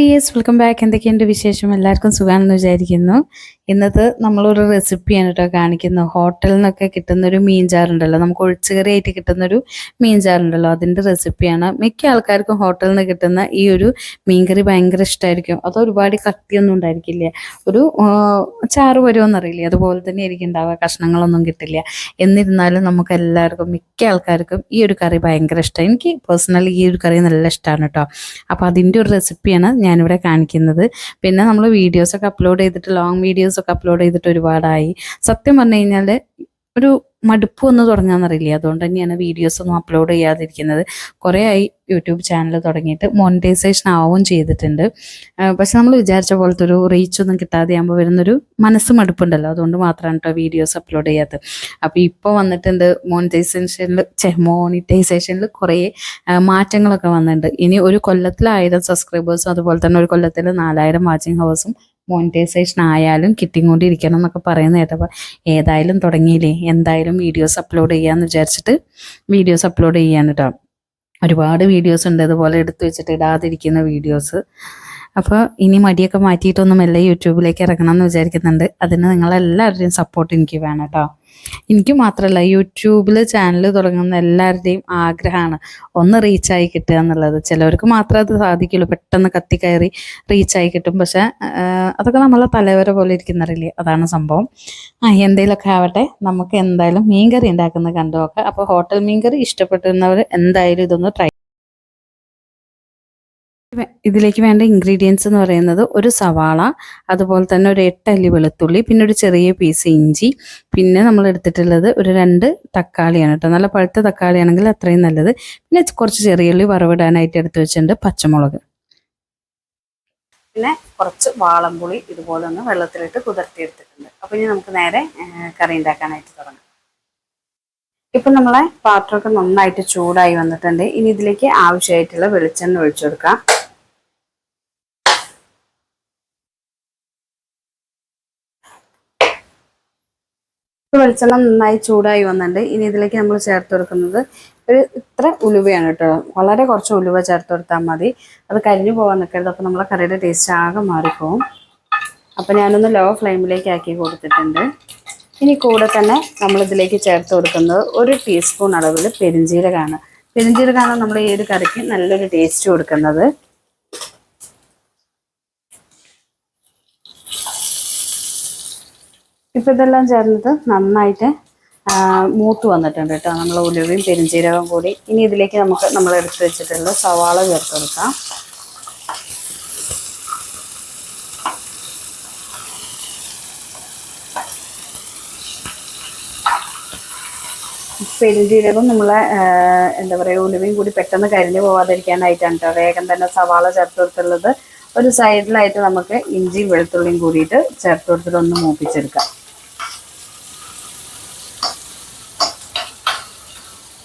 Dears welcome back. എന്തൊക്കെയുണ്ട് വിശേഷം? എല്ലാവർക്കും സുഖമാണെന്ന് വിചാരിക്കുന്നു. ഇന്നത്തെ നമ്മളൊരു റെസിപ്പിയാണ് കേട്ടോ കാണിക്കുന്നത്. ഹോട്ടലിൽ നിന്നൊക്കെ കിട്ടുന്നൊരു മീൻചാറുണ്ടല്ലോ നമുക്ക് ഒഴിച്ചുകറി ആയിട്ട് കിട്ടുന്നൊരു മീൻചാറുണ്ടല്ലോ അതിന്റെ റെസിപ്പിയാണ് മിക്ക ആൾക്കാർക്കും ഹോട്ടലിൽ നിന്ന് കിട്ടുന്ന ഈ ഒരു മീൻകറി ഭയങ്കര ഇഷ്ടമായിരിക്കും അത് ഒരുപാട് കട്ടിയൊന്നും ഉണ്ടായിരിക്കില്ല. ഒരു ചാറ് വരുമെന്നറിയില്ല അതുപോലെ തന്നെ ആയിരിക്കും ഉണ്ടാവുക. കഷ്ണങ്ങളൊന്നും കിട്ടില്ല. എന്നിരുന്നാലും നമുക്ക് എല്ലാവർക്കും മിക്ക ആൾക്കാർക്കും ഈ ഒരു കറി ഭയങ്കര ഇഷ്ടമാണ് എനിക്ക് പേഴ്സണലി ഈ ഒരു കറി നല്ല ഇഷ്ടമാണ് കേട്ടോ അപ്പോൾ അതിന്റെ ഒരു റെസിപ്പിയാണ് ഞാനിവിടെ കാണിക്കുന്നത്. പിന്നെ നമ്മൾ വീഡിയോസൊക്കെ അപ്ലോഡ് ചെയ്തിട്ട് ലോങ് വീഡിയോസൊക്കെ അപ്ലോഡ് ചെയ്തിട്ട് ഒരുപാടായി. സത്യം പറഞ്ഞു കഴിഞ്ഞാൽ ഒരു മടുപ്പ് ഒന്ന് തുടങ്ങാന്നറിയില്ല? അതുകൊണ്ട് തന്നെയാണ് വീഡിയോസ് ഒന്നും അപ്ലോഡ് ചെയ്യാതിരിക്കുന്നത്. കുറേ ആയി യൂട്യൂബ് ചാനൽ തുടങ്ങിയിട്ട് മോണിറ്റൈസേഷൻ ആവുകയും ചെയ്തിട്ടുണ്ട്. പക്ഷെ നമ്മൾ വിചാരിച്ച പോലത്തെ ഒരു റീച്ച് ഒന്നും കിട്ടാതെ ആകുമ്പോൾ വരുന്നൊരു മനസ്സ് മടുപ്പുണ്ടല്ലോ. അതുകൊണ്ട് മാത്രമാണ് കേട്ടോ വീഡിയോസ് അപ്ലോഡ് ചെയ്യാത്തത്. അപ്പോൾ ഇപ്പോൾ വന്നിട്ടുണ്ട് മോണിറ്റൈസേഷനിൽ മോണിറ്റൈസേഷനിൽ കുറേ മാറ്റങ്ങളൊക്കെ വന്നിട്ടുണ്ട് ഇനി ഒരു കൊല്ലത്തിൽ ആയിരം സബ്സ്ക്രൈബേഴ്സും അതുപോലെ തന്നെ ഒരു കൊല്ലത്തിൽ നാലായിരം വാച്ചിങ് ഹവേഴ്സും മോണിറ്റൈസേഷൻ ആയാലും കിട്ടിക്കൊണ്ടിരിക്കണം എന്നൊക്കെ പറയുന്ന കേട്ടപ്പോൾ ഏതായാലും തുടങ്ങിയില്ലേ? എന്തായാലും വീഡിയോസ് അപ്ലോഡ് ചെയ്യാമെന്ന് വിചാരിച്ചിട്ട് വീഡിയോസ് അപ്ലോഡ് ചെയ്യാൻ കേട്ടോ ഒരുപാട് വീഡിയോസ് ഉണ്ട്. അതുപോലെ എടുത്തു വെച്ചിട്ട് ഇടാതിരിക്കുന്ന വീഡിയോസ് അപ്പോൾ ഇനി മടിയൊക്കെ മാറ്റിയിട്ടൊന്നും എല്ലാം യൂട്യൂബിലേക്ക് ഇറങ്ങണം എന്ന് വിചാരിക്കുന്നുണ്ട്. അതിന് നിങ്ങളെല്ലാവരുടെയും സപ്പോർട്ട് എനിക്ക് വേണം കേട്ടോ എനിക്ക് മാത്രമല്ല യൂട്യൂബിൽ ചാനൽ തുടങ്ങുന്ന എല്ലാവരുടെയും ആഗ്രഹമാണ് ഒന്ന് റീച്ചായി കിട്ടുക എന്നുള്ളത്. ചിലവർക്ക് മാത്രമേ അത് സാധിക്കുള്ളൂ. പെട്ടെന്ന് കത്തിക്കയറി റീച്ചായി കിട്ടും. പക്ഷേ അതൊക്കെ നമ്മളെ തലവര പോലെ ഇരിക്കുന്നറിയില്ലേ അതാണ് സംഭവം. ആ എന്തെങ്കിലുമൊക്കെ ആവട്ടെ. നമുക്ക് എന്തായാലും മീൻകറി ഉണ്ടാക്കുന്നത് കണ്ടു നോക്കാം. അപ്പോൾ ഹോട്ടൽ മീൻകറി ഇഷ്ടപ്പെടുന്നവർ എന്തായാലും ഇതൊന്ന് ട്രൈ ഇതിലേക്ക് വേണ്ട ഇൻഗ്രീഡിയൻസ് എന്ന് പറയുന്നത് ഒരു സവാള അതുപോലെ തന്നെ ഒരു എട്ടല്ലി വെളുത്തുള്ളി പിന്നെ ഒരു ചെറിയ പീസ് ഇഞ്ചി പിന്നെ നമ്മൾ എടുത്തിട്ടുള്ളത് ഒരു രണ്ട് തക്കാളിയാണ് കേട്ടോ നല്ല പഴുത്ത തക്കാളിയാണെങ്കിൽ അത്രയും നല്ലത്. പിന്നെ കുറച്ച് ചെറിയ ഉള്ളി വറവിടാനായിട്ട് എടുത്ത് വെച്ചിട്ടുണ്ട് പച്ചമുളക്. പിന്നെ കുറച്ച് വാളംപുളി ഇതുപോലെ ഒന്ന് വെള്ളത്തിലിട്ട് കുതിർത്തിയെടുത്തിട്ടുണ്ട്. അപ്പോൾ ഇനി നമുക്ക് നേരെ കറി ഉണ്ടാക്കാനായിട്ട് തുടങ്ങാം. ഇപ്പം നമ്മളെ പാത്രമൊക്കെ നന്നായിട്ട് ചൂടായി വന്നിട്ടുണ്ട്. ഇനി ഇതിലേക്ക് ആവശ്യമായിട്ടുള്ള വെളിച്ചെണ്ണ ഒഴിച്ചു കൊടുക്കാം. വെളിച്ചെണ്ണ നന്നായി ചൂടായി വന്നിട്ടുണ്ട്. ഇനി ഇതിലേക്ക് നമ്മൾ ചേർത്ത് കൊടുക്കുന്നത് ഒരു ഇത്ര ഉലുവയാണ് കേട്ടോ. വളരെ കുറച്ച് ഉലുവ ചേർത്ത് കൊടുത്താൽ മതി. അത് കരിഞ്ഞു പോകാൻ നിൽക്കരുത്. അപ്പോൾ നമ്മളെ കറിയുടെ ടേസ്റ്റ് ആകെ മാറിപ്പോവും. അപ്പോൾ ഞാനൊന്ന് ലോ ഫ്ലെയിമിലേക്ക് ആക്കി കൊടുത്തിട്ടുണ്ട്. ഇനി കൂടെ തന്നെ നമ്മൾ ഇതിലേക്ക് ചേർത്ത് കൊടുക്കുന്നത് ഒരു ടീസ്പൂൺ അളവിൽ പെരിഞ്ജീരകമാണ് പെരിഞ്ജീരകമാണ് നമ്മൾ ഈ ഒരു കറിക്ക് നല്ലൊരു ടേസ്റ്റ് കൊടുക്കുന്നത്. ഇപ്പം ഇതെല്ലാം ചേർന്നത് നന്നായിട്ട് മൂത്ത് വന്നിട്ടുണ്ട് കേട്ടോ. നമ്മൾ ഉലുവയും പെരിഞ്ജീരകവും കൂടി. ഇനി ഇതിലേക്ക് നമുക്ക് നമ്മൾ എടുത്ത് വെച്ചിട്ടുള്ള സവാള ചേർത്ത് കൊടുക്കാം. പെരുംജീരകം നമ്മളെ എന്താ പറയുക ഉലുവയും കൂടി പെട്ടെന്ന് കരിഞ്ഞു പോവാതിരിക്കാനായിട്ടാണ് കേട്ടോ വേഗം തന്നെ സവാള ചേർത്ത് കൊടുത്തുള്ളത് ഒരു സൈഡിലായിട്ട് നമുക്ക് ഇഞ്ചിയും വെളുത്തുള്ളിയും കൂടിയിട്ട് ചേർത്ത് കൊടുത്തിട്ട് ഒന്ന് മൂപ്പിച്ചെടുക്കാം.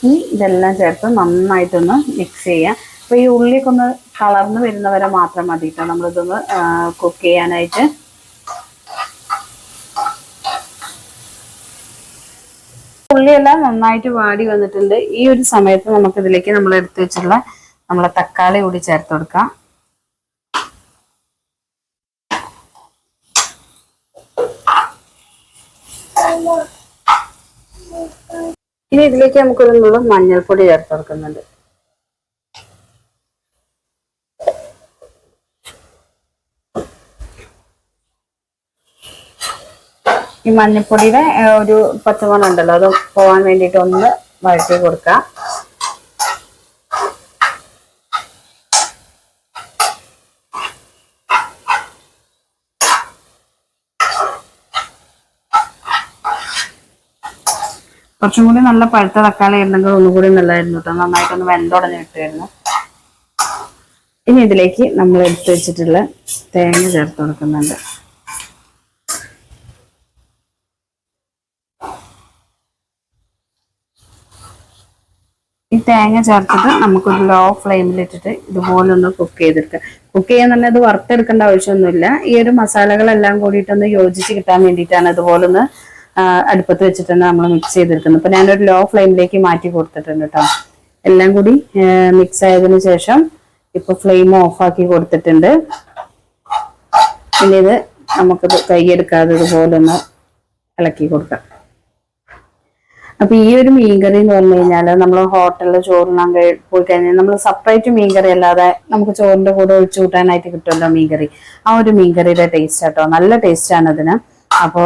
ഇനി ഇതെല്ലാം ചേർത്ത് നന്നായിട്ടൊന്ന് മിക്സ് ചെയ്യാം. അപ്പോൾ ഈ ഉള്ളിയൊക്കെ ഒന്ന് കളർന്ന് വരുന്നവരെ മാത്രം മതി കേട്ടോ നമ്മളിതൊന്ന് കുക്ക് ചെയ്യാനായിട്ട്. ഉള്ളിയെല്ലാം നന്നായിട്ട് വാടി വന്നിട്ടുണ്ട്. ഈ ഒരു സമയത്ത് നമുക്ക് ഇതിലേക്ക് നമ്മൾ എടുത്തു വെച്ചിട്ടുള്ള നമ്മളെ തക്കാളി കൂടി ചേർത്ത് കൊടുക്കാം. ഇനി ഇതിലേക്ക് നമുക്കൊരു നുള്ളു മഞ്ഞൾപ്പൊടി ചേർത്ത് കൊടുക്കുന്നുണ്ട്. ഈ മഞ്ഞൾപ്പൊടിയുടെ ഒരു പച്ചമണം ഉണ്ടല്ലോ അത് പോകാൻ വേണ്ടിയിട്ട് ഒന്ന് വഴറ്റി കൊടുക്കാം. കുറച്ചും കൂടി നല്ല പഴുത്ത തക്കാളി ഉണ്ടെങ്കിൽ ഒന്നുകൂടി നല്ലതായിരുന്നു കേട്ടോ നന്നായിട്ടൊന്ന് വെന്തുടഞ്ഞ് കിട്ടുമായിരുന്നു ഇനി ഇതിലേക്ക് നമ്മൾ എടുത്തു വെച്ചിട്ടുള്ള തേങ്ങ ചേർത്ത് കൊടുക്കുന്നുണ്ട്. തേങ്ങ ചേർത്തിട്ട് നമുക്കൊരു ലോ ഫ്ലെയിമിലിട്ടിട്ട് ഇതുപോലെ ഒന്ന് കുക്ക് ചെയ്തെടുക്കുക കുക്ക് ചെയ്യാൻ തന്നെ അത് വറുത്തെടുക്കേണ്ട ആവശ്യമൊന്നുമില്ല. ഈ ഒരു മസാലകളെല്ലാം കൂടിയിട്ടൊന്ന് യോജിച്ച് കിട്ടാൻ വേണ്ടിയിട്ടാണ് ഇതുപോലെ ഒന്ന് അടുപ്പത്ത് വെച്ചിട്ട് വെച്ചിട്ടാണ് നമ്മൾ മിക്സ് ചെയ്തെടുക്കുന്നത്. അപ്പം ഞാനൊരു ലോ ഫ്ലെയിമിലേക്ക് മാറ്റി കൊടുത്തിട്ടുണ്ട് കേട്ടോ എല്ലാം കൂടി മിക്സ് ആയതിനു ശേഷം ഇപ്പൊ ഫ്ലെയിം ഓഫാക്കി കൊടുത്തിട്ടുണ്ട്. പിന്നെ ഇത് നമുക്കിത് കൈയെടുക്കാതെ ഇതുപോലെ ഒന്ന് ഇളക്കി കൊടുക്കാം. അപ്പൊ ഈ ഒരു മീൻകറി എന്ന് പറഞ്ഞു കഴിഞ്ഞാൽ നമ്മൾ ഹോട്ടലിൽ ചോറിനാൻ പോയി കഴിഞ്ഞാൽ നമ്മൾ സെപ്പറേറ്റ് മീൻകറി അല്ലാതെ നമുക്ക് ചോറിന്റെ കൂടെ ഒഴിച്ചു കൂട്ടാനായിട്ട് കിട്ടുമല്ലോ മീൻകറി. ആ ഒരു മീൻകറിയുടെ ടേസ്റ്റ് കേട്ടോ നല്ല ടേസ്റ്റ് ആണ് അതിന്. അപ്പോ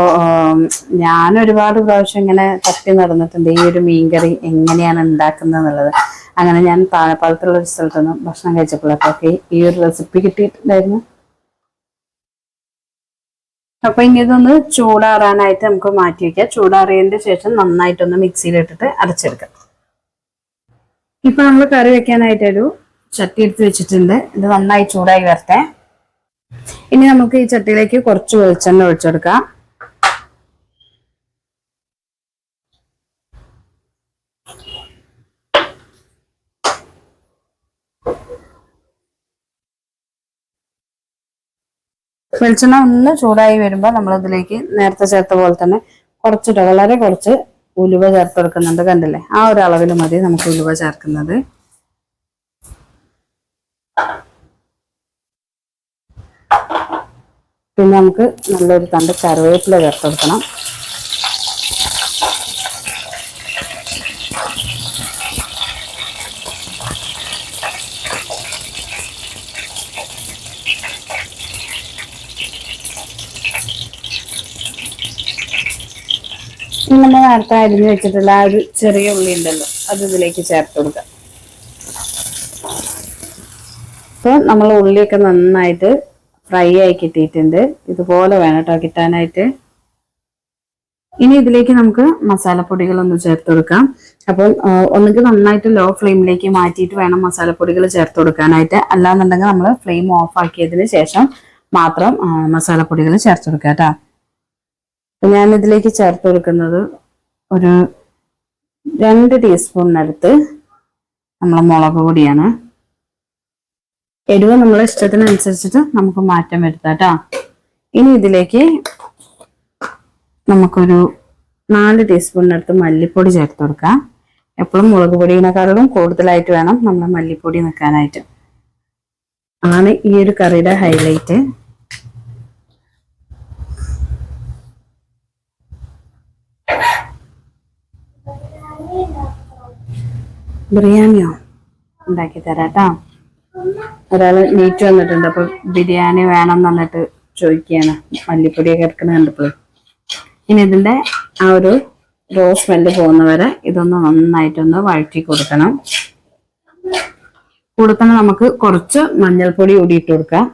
ഞാൻ ഒരുപാട് പ്രാവശ്യം ഇങ്ങനെ തപ്പി നടന്നിട്ടുണ്ട് ഈ ഒരു മീൻകറി എങ്ങനെയാണ് ഉണ്ടാക്കുന്നത് എന്നുള്ളത് അങ്ങനെ ഞാൻ താഴെപ്പാലത്തുള്ള ഒരു സ്ഥലത്തുനിന്ന് ഭക്ഷണം കഴിച്ചപ്പോഴൊക്കെ ഈ ഒരു റെസിപ്പി കിട്ടിയിട്ടുണ്ടായിരുന്നു. അപ്പൊ ഇനി ഇതൊന്ന് ചൂടാറാനായിട്ട് നമുക്ക് മാറ്റി വെക്കാം. ചൂടാറിയതിന്റെ ശേഷം നന്നായിട്ടൊന്ന് മിക്സിയിലിട്ടിട്ട് അരച്ചെടുക്കാം. ഇപ്പൊ നമ്മൾ കറി വെക്കാനായിട്ടൊരു ചട്ടി എടുത്ത് വെച്ചിട്ടുണ്ട്. ഇത് നന്നായി ചൂടായി വരട്ടെ. ഇനി നമുക്ക് ഈ ചട്ടിയിലേക്ക് കുറച്ച് വെളിച്ചെണ്ണ ഒഴിച്ചെടുക്കാം. വെളിച്ചെണ്ണ ഒന്ന് ചൂടായി വരുമ്പോൾ നമ്മൾ അതിലേക്ക് നേരത്തെ ചേർത്ത പോലെ തന്നെ കുറച്ചിട്ട് വളരെ കുറച്ച് ഉലുവ ചേർത്ത് കൊടുക്കുന്നുണ്ട് കണ്ടില്ലേ? ആ ഒരു അളവിൽ മതി നമുക്ക് ഉലുവ ചേർക്കുന്നത്. പിന്നെ നമുക്ക് നല്ലൊരു തണ്ട് കറിവേപ്പില ചേർത്ത് കൊടുക്കണം ഇനി നമ്മൾ നേരത്തെ അരിഞ്ഞു വെച്ചിട്ടുള്ള ആ ഒരു ചെറിയ ഉള്ളി ഉണ്ടല്ലോ അത് ഇതിലേക്ക് ചേർത്ത് കൊടുക്കാം. അപ്പോൾ നമ്മൾ ഉള്ളിയൊക്കെ നന്നായിട്ട് ഫ്രൈ ആയി കിട്ടിയിട്ടുണ്ട്. ഇതുപോലെ വേണം കേട്ടോ കിട്ടാനായിട്ട്. ഇനി ഇതിലേക്ക് നമുക്ക് മസാലപ്പൊടികളൊന്ന് ചേർത്ത് കൊടുക്കാം. അപ്പം ഒന്നുകിൽ നന്നായിട്ട് ലോ ഫ്ലെയിമിലേക്ക് മാറ്റിയിട്ട് വേണം മസാലപ്പൊടികൾ ചേർത്ത് കൊടുക്കാനായിട്ട്. അല്ലാന്നുണ്ടെങ്കിൽ നമ്മൾ ഫ്ലെയിം ഓഫ് ആക്കിയതിന് ശേഷം മാത്രം മസാലപ്പൊടികൾ ചേർത്ത് കൊടുക്കാം കേട്ടോ ഞാനിതിലേക്ക് ചേർത്ത് കൊടുക്കുന്നത് ഒരു രണ്ട് ടീസ്പൂണിനടുത്ത് നമ്മളെ മുളക് പൊടിയാണ്. എരിവ് നമ്മളെ ഇഷ്ടത്തിനനുസരിച്ചിട്ട് നമുക്ക് മാറ്റം വരുത്താം കേട്ടോ ഇനി ഇതിലേക്ക് നമുക്കൊരു നാല് ടീസ്പൂണിനടുത്ത് മല്ലിപ്പൊടി ചേർത്ത് കൊടുക്കാം. എപ്പോഴും മുളക് പൊടിയിനെക്കാളും കൂടുതലായിട്ട് വേണം നമ്മൾ മല്ലിപ്പൊടി നിൽക്കാനായിട്ട്. ആണ് ഈ ഒരു കറിയുടെ ഹൈലൈറ്റ് ബിരിയാണിയോ? ഉണ്ടാക്കി തരാം കേട്ടോ. ഒരാൾ നീറ്റ് വന്നിട്ടുണ്ട്. അപ്പൊ ബിരിയാണി വേണം എന്നിട്ട് ചോദിക്കുകയാണ്. മല്ലിപ്പൊടിയൊക്കെ ഇറക്കുന്ന കണ്ടപ്പോൾ ഇനി ഇതിന്റെ ആ ഒരു റോസ് സ്മെല്ല് പോകുന്നവരെ ഇതൊന്ന് നന്നായിട്ടൊന്ന് വഴറ്റി കൊടുക്കണം. കൂടെ തന്നെ നമുക്ക് കുറച്ച് മഞ്ഞൾപ്പൊടി കൂടി ഇട്ട് കൊടുക്കാം.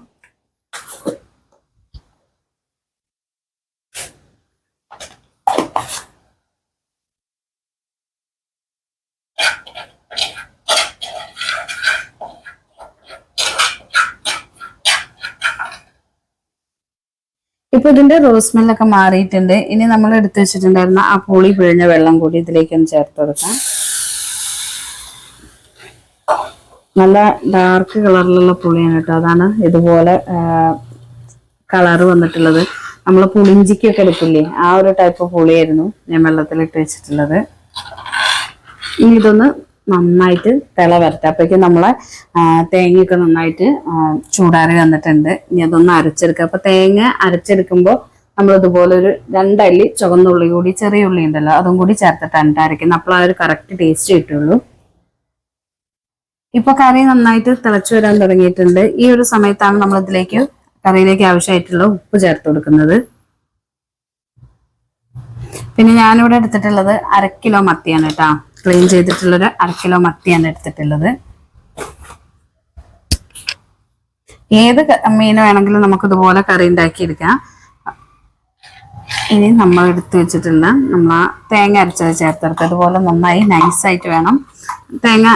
ഇപ്പൊ ഇതിന്റെ റോസ് സ്മെല്ലൊക്കെ മാറിയിട്ടുണ്ട്. ഇനി നമ്മൾ എടുത്തു വെച്ചിട്ടുണ്ടായിരുന്ന ആ പുളി പിഴിഞ്ഞ വെള്ളം കൂടി ഇതിലേക്ക് ഒന്ന് ചേർത്ത് കൊടുക്കാം. നല്ല ഡാർക്ക് കളറിലുള്ള പുളിയാണ് കേട്ടോ. അതാണ് ഇതുപോലെ കളറ് വന്നിട്ടുള്ളത്. നമ്മൾ പുളിഞ്ചിക്കൊക്കെ എടുക്കില്ലേ ആ ഒരു ടൈപ്പ് പുളിയായിരുന്നു ഞാൻ വെള്ളത്തിലിട്ട് വെച്ചിട്ടുള്ളത്. ഇനി ഇതൊന്ന് നന്നായിട്ട് തിള വരട്ടെ. അപ്പോഴേക്കും നമ്മളെ തേങ്ങയൊക്കെ നന്നായിട്ട് ചൂടാറി വന്നിട്ടുണ്ട്. ഇനി അതൊന്ന് അരച്ചെടുക്കുക അപ്പൊ തേങ്ങ അരച്ചെടുക്കുമ്പോൾ നമ്മൾ ഇതുപോലെ ഒരു രണ്ടല്ലി ചുവന്ന ഉള്ളി കൂടി ചെറിയ ഉള്ളി ഉണ്ടല്ലോ അതും കൂടി ചേർത്തിട്ടാണ് അരയ്ക്കുന്നത്. അപ്പോൾ ആ ഒരു കറക്റ്റ് ടേസ്റ്റ് കിട്ടുള്ളൂ. ഇപ്പൊ കറി നന്നായിട്ട് തിളച്ചു വരാൻ തുടങ്ങിയിട്ടുണ്ട്. ഈ ഒരു സമയത്താണ് നമ്മൾ ഇതിലേക്ക് കറിയിലേക്ക് ആവശ്യമായിട്ടുള്ള ഉപ്പ് ചേർത്ത് കൊടുക്കുന്നത്. പിന്നെ ഞാനിവിടെ എടുത്തിട്ടുള്ളത് അര കിലോ മത്തിയാണ് കേട്ടോ. ക്ലീൻ അര കിലോ മത്തിയാണ് എടുത്തിട്ടുള്ളത്. ഏത് മീൻ വേണമെങ്കിലും നമുക്ക് ഇതുപോലെ കറി ഉണ്ടാക്കി എടുക്കാം. ഇനി നമ്മൾ എടുത്തു വെച്ചിട്ടുള്ള നമ്മൾ ആ തേങ്ങ അരച്ചത് ചേർത്തെടുക്കുക അതുപോലെ നന്നായി നൈസായിട്ട് വേണം. തേങ്ങ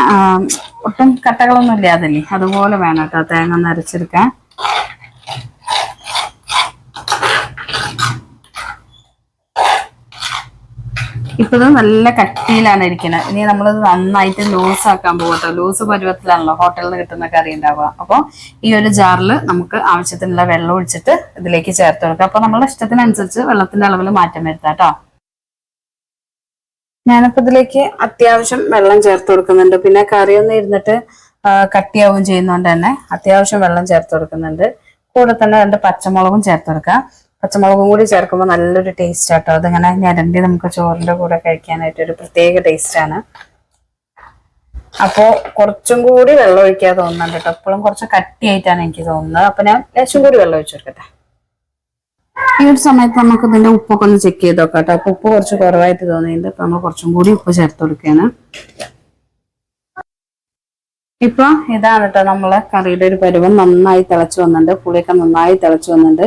ഒട്ടും കട്ടകളൊന്നും ഇല്ലാതല്ലേ? അതുപോലെ വേണം കേട്ടോ തേങ്ങ ഒന്ന് അരച്ചെടുക്കാൻ. ഇപ്പൊ ഇത് നല്ല കട്ടിയിലാണ് ഇരിക്കുന്നത് ഇനി നമ്മളിത് നന്നായിട്ട് ലൂസ് ആക്കാൻ പോകട്ടോ ലൂസ് പരുവത്തിലാണല്ലോ ഹോട്ടലിൽ കിട്ടുന്ന കറി ഉണ്ടാവുക. അപ്പോൾ ഈ ഒരു ജാറിൽ നമുക്ക് ആവശ്യത്തിനുള്ള വെള്ളം ഒഴിച്ചിട്ട് ഇതിലേക്ക് ചേർത്ത് കൊടുക്കുക അപ്പൊ നമ്മളെ ഇഷ്ടത്തിനനുസരിച്ച് വെള്ളത്തിന്റെ അളവിൽ മാറ്റം വരുത്താം കേട്ടോ ഞാനിപ്പോ ഇതിലേക്ക് അത്യാവശ്യം വെള്ളം ചേർത്ത് കൊടുക്കുന്നുണ്ട്. പിന്നെ കറി ഒന്ന് ഇരുന്നിട്ട് കട്ടിയാവുകയും ചെയ്യുന്നതുകൊണ്ട് തന്നെ അത്യാവശ്യം വെള്ളം ചേർത്ത് കൊടുക്കുന്നുണ്ട്. കൂടെ തന്നെ രണ്ട് പച്ചമുളകും ചേർത്ത് കൊടുക്കുക പച്ചമുളകും കൂടി ചേർക്കുമ്പോൾ നല്ലൊരു ടേസ്റ്റ് ആട്ടോ. അതിങ്ങനെ ഞരണ്ടി നമുക്ക് ചോറിന്റെ കൂടെ കഴിക്കാനായിട്ട് ഒരു പ്രത്യേക ടേസ്റ്റ് ആണ്. അപ്പോൾ കുറച്ചും കൂടി വെള്ളം ഒഴിക്കാൻ തോന്നുന്നുണ്ട് കേട്ടോ. എപ്പോഴും കുറച്ച് കട്ടിയായിട്ടാണ് എനിക്ക് തോന്നുന്നത്. അപ്പം ഞാൻ ലേശം കൂടി വെള്ളം ഒഴിച്ചു കൊടുക്കട്ടെ. ഈ ഒരു സമയത്ത് നമുക്ക് ഇതിന്റെ ഉപ്പൊക്കെ ഒന്ന് ചെക്ക് ചെയ്ത് നോക്കാം കേട്ടോ. അപ്പോൾ ഉപ്പ് കുറച്ച് കുറവായിട്ട് തോന്നിയിട്ടുണ്ട്. അപ്പം നമ്മൾ കുറച്ചും കൂടി ഉപ്പ് ചേർത്ത് കൊടുക്കുകയാണ്. ഇപ്പൊ ഇതാണ് കേട്ടോ നമ്മളെ കറിയുടെ ഒരു പരുവം. നന്നായി തിളച്ചു വന്നിട്ടുണ്ട്. പുളിയൊക്കെ നന്നായി തിളച്ചു വന്നിട്ടുണ്ട്.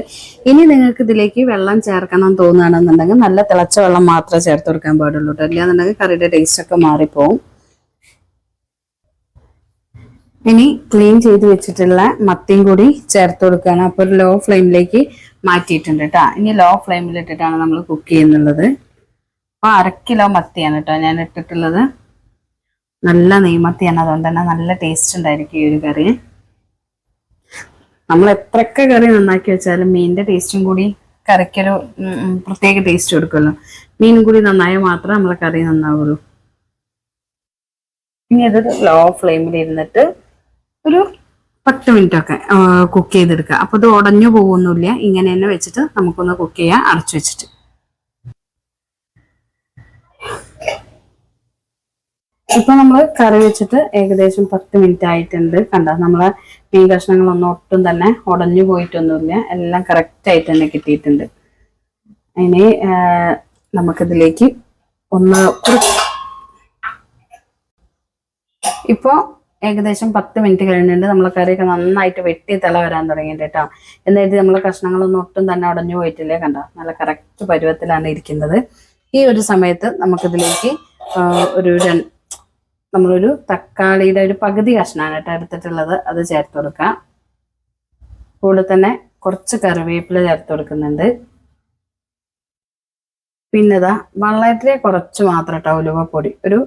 ഇനി നിങ്ങൾക്ക് ഇതിലേക്ക് വെള്ളം ചേർക്കണം തോന്നുകയാണെന്നുണ്ടെങ്കിൽ നല്ല തിളച്ച വെള്ളം മാത്രമേ ചേർത്ത് കൊടുക്കാൻ പാടുള്ളൂ കേട്ടോ ഇല്ലാന്നുണ്ടെങ്കിൽ കറിയുടെ ടേസ്റ്റ് ഒക്കെ മാറിപ്പോവും. ഇനി ക്ലീൻ ചെയ്ത് വെച്ചിട്ടുള്ള മത്തിയും കൂടി ചേർത്ത് കൊടുക്കുകയാണ്. അപ്പോൾ ഒരു ലോ ഫ്ലെയിമിലേക്ക് മാറ്റിയിട്ടുണ്ട് കേട്ടോ ഇനി ലോ ഫ്ലെയിമിൽ ഇട്ടിട്ടാണ് നമ്മൾ കുക്ക് ചെയ്യുന്നുള്ളത്. അപ്പോൾ അര കിലോ മത്തിയാണ് കേട്ടോ ഞാൻ ഇട്ടിട്ടുള്ളത്. നല്ല നെയ്മത്തിയാണ് അതുകൊണ്ട് തന്നെ നല്ല ടേസ്റ്റ് ഉണ്ടായിരിക്കും ഈ ഒരു കറി. നമ്മൾ എത്രയൊക്കെ കറി നന്നാക്കി വെച്ചാലും മീനിന്റെ ടേസ്റ്റും കൂടി കറിക്കൊരു പ്രത്യേക ടേസ്റ്റ് കൊടുക്കുമല്ലോ. മീനും കൂടി നന്നായാൽ മാത്രമേ നമ്മളെ കറി നന്നാവുള്ളൂ. ഇനി അത് ലോ ഫ്ലെയിമിൽ ഇരുന്നിട്ട് ഒരു പത്ത് മിനിറ്റ് ഒക്കെ കുക്ക് ചെയ്തെടുക്കുക. അപ്പൊ ഇത് ഉടഞ്ഞു പോകുന്നില്ല. ഇങ്ങനെ തന്നെ വെച്ചിട്ട് നമുക്കൊന്ന് കുക്ക് ചെയ്യാം. അടച്ചു വെച്ചിട്ട്. ഇപ്പൊ നമ്മൾ കറി വെച്ചിട്ട് ഏകദേശം പത്ത് മിനിറ്റ് ആയിട്ടുണ്ട്. കണ്ട? നമ്മളെ മീൻ കഷ്ണങ്ങളൊന്നും ഒട്ടും തന്നെ ഉടഞ്ഞു പോയിട്ടൊന്നുമില്ല. എല്ലാം കറക്റ്റ് ആയിട്ട് തന്നെ കിട്ടിയിട്ടുണ്ട്. ഇനി നമുക്കിതിലേക്ക് ഒന്ന് ഇപ്പൊ ഏകദേശം പത്ത് മിനിറ്റ് കഴിഞ്ഞിട്ടുണ്ട്. നമ്മളെ കറിയൊക്കെ നന്നായിട്ട് വെട്ടി തല വരാൻ തുടങ്ങിയിട്ട് കേട്ടോ. എന്നിട്ട് നമ്മളെ കഷ്ണങ്ങളൊന്നും ഒട്ടും തന്നെ ഉടഞ്ഞു പോയിട്ടില്ലേ. കണ്ടോ? നല്ല കറക്റ്റ് പരുവത്തിലാണ് ഇരിക്കുന്നത്. ഈ ഒരു സമയത്ത് നമുക്കിതിലേക്ക് ഒരു രണ്ട് നമ്മളൊരു തക്കാളിയുടെ ഒരു പകുതി കഷ്ണമാണ് കേട്ടോ എടുത്തിട്ടുള്ളത്. അത് ചേർത്ത് കൊടുക്കാം. കൂടെ തന്നെ കുറച്ച് കറിവേപ്പില ചേർത്ത് കൊടുക്കുന്നുണ്ട്. പിന്നെ ഇതാ വളരെ കുറച്ച് മാത്രം കേട്ടോ ഉലുവപ്പൊടി. ഒരു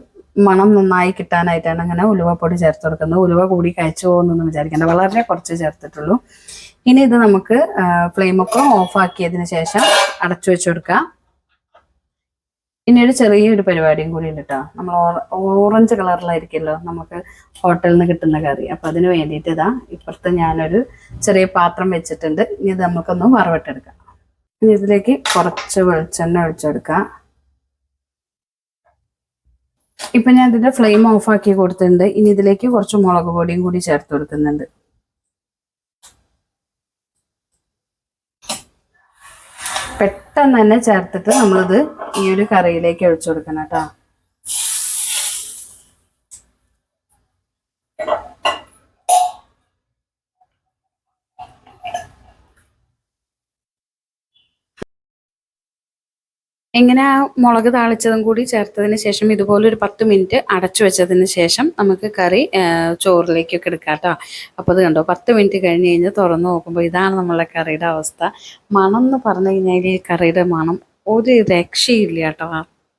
മണം നന്നായി കിട്ടാനായിട്ടാണ് അങ്ങനെ ഉലുവപ്പൊടി ചേർത്ത് കൊടുക്കുന്നത്. ഉലുവ കൂടി കഴിച്ചു പോകുന്നൊന്നും വിചാരിക്കേണ്ട. വളരെ കുറച്ച് ചേർത്തിട്ടുള്ളൂ. ഇനി ഇത് നമുക്ക് ഫ്ലെയിമൊക്കെ ഓഫ് ആക്കിയതിന് ശേഷം അടച്ചു വെച്ചു കൊടുക്കാം. ഇനി ഒരു ചെറിയൊരു പരിപാടിയും കൂടി ഉണ്ട് കേട്ടോ നമ്മൾ ഓറഞ്ച് കളറിലായിരിക്കുമല്ലോ നമുക്ക് ഹോട്ടലിൽ നിന്ന് കിട്ടുന്ന കറി. അപ്പൊ അതിന് വേണ്ടിയിട്ട് ഇതാ ഇപ്പുറത്ത് ഞാനൊരു ചെറിയ പാത്രം വെച്ചിട്ടുണ്ട്. ഇനി ഇത് നമുക്കൊന്ന് വറവിട്ടെടുക്കാം. ഇനി ഇതിലേക്ക് കുറച്ച് വെളിച്ചെണ്ണ ഒഴിച്ചെടുക്കാം. ഇപ്പൊ ഞാൻ ഇതിന്റെ ഫ്ലെയിം ഓഫ് ആക്കി കൊടുത്തിട്ടുണ്ട്. ഇനി ഇതിലേക്ക് കുറച്ച് മുളക് പൊടിയും കൂടി ചേർത്ത് കൊടുക്കുന്നുണ്ട്. പെട്ടെന്ന് തന്നെ ചേർത്തിട്ട് നമ്മളിത് ഈ ഒരു കറിയിലേക്ക് ഒഴിച്ചു കൊടുക്കണം കേട്ടോ. ഇങ്ങനെ ആ മുളക് താളിച്ചതും കൂടി ചേർത്തതിന് ശേഷം ഇതുപോലെ ഒരു പത്ത് മിനിറ്റ് അടച്ചു വെച്ചതിന് ശേഷം നമുക്ക് കറി ചോറിലേക്കൊക്കെ എടുക്കാം കേട്ടോ അപ്പോൾ അത് കണ്ടോ പത്ത് മിനിറ്റ് കഴിഞ്ഞ് കഴിഞ്ഞ് തുറന്നു നോക്കുമ്പോൾ ഇതാണ് നമ്മളെ കറിയുടെ അവസ്ഥ. മണം എന്ന് പറഞ്ഞു കഴിഞ്ഞാൽ ഈ കറിയുടെ മണം ഒരു രക്ഷയില്ല കേട്ടോ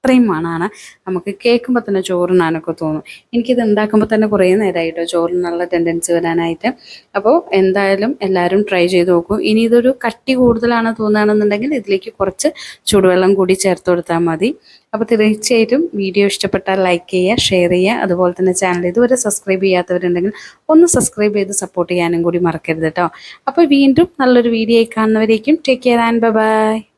അത്രയും മണമാണ് നമുക്ക് കേൾക്കുമ്പോൾ തന്നെ ചോറിനാനൊക്കെ തോന്നും. എനിക്കിത് ഉണ്ടാക്കുമ്പോൾ തന്നെ കുറേ നേരമായിട്ടോ ചോറിനുള്ള ടെൻഡൻസി വരാനായിട്ട്. അപ്പോൾ എന്തായാലും എല്ലാവരും ട്രൈ ചെയ്ത് നോക്കൂ. ഇനി ഇതൊരു കട്ടി കൂടുതലാണ് തോന്നുകയാണെന്നുണ്ടെങ്കിൽ ഇതിലേക്ക് കുറച്ച് ചൂടുവെള്ളം കൂടി ചേർത്ത് കൊടുത്താൽ മതി. അപ്പോൾ തീർച്ചയായിട്ടും വീഡിയോ ഇഷ്ടപ്പെട്ടാൽ ലൈക്ക് ചെയ്യുക ഷെയർ ചെയ്യുക. അതുപോലെ തന്നെ ചാനൽ ഇതുവരെ സബ്സ്ക്രൈബ് ചെയ്യാത്തവരുണ്ടെങ്കിൽ ഒന്ന് സബ്സ്ക്രൈബ് ചെയ്ത് സപ്പോർട്ട് ചെയ്യാനും കൂടി മറക്കരുത് കേട്ടോ അപ്പോൾ വീണ്ടും നല്ലൊരു വീഡിയോ കാണുന്നവരേക്കും ടേക്ക് കെയർ ആൻഡ് ബൈ